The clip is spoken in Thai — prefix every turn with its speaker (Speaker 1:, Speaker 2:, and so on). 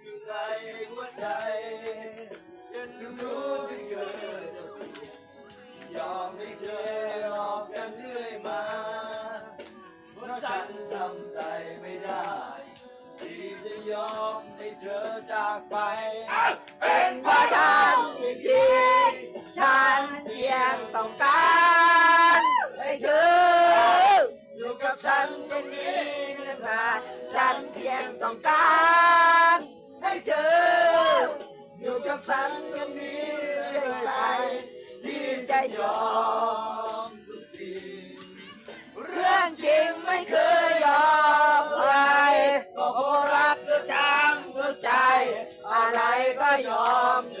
Speaker 1: อยู่ในหัวใจฉันรู้ที่เกิดยอมให้เธอหลอกกันเรื่อยมาเพราะฉันทำใจไม่ได้ ที่จะยอมให้เธอจากไป
Speaker 2: เป็นเพราะฉันที่คิดฉันเพียงต้องการให้เธออยู่กับฉันเป็นนี้นานๆฉันเพียงต้องการ กับฉันกันนี้เรื่อยไปที่จะยอ
Speaker 1: มทุกสิ่ง
Speaker 2: เรื่องจริงไม่เคยยอมใครก็เพราะรักเธอจังหัวใจ อะไรก็ยอมเธ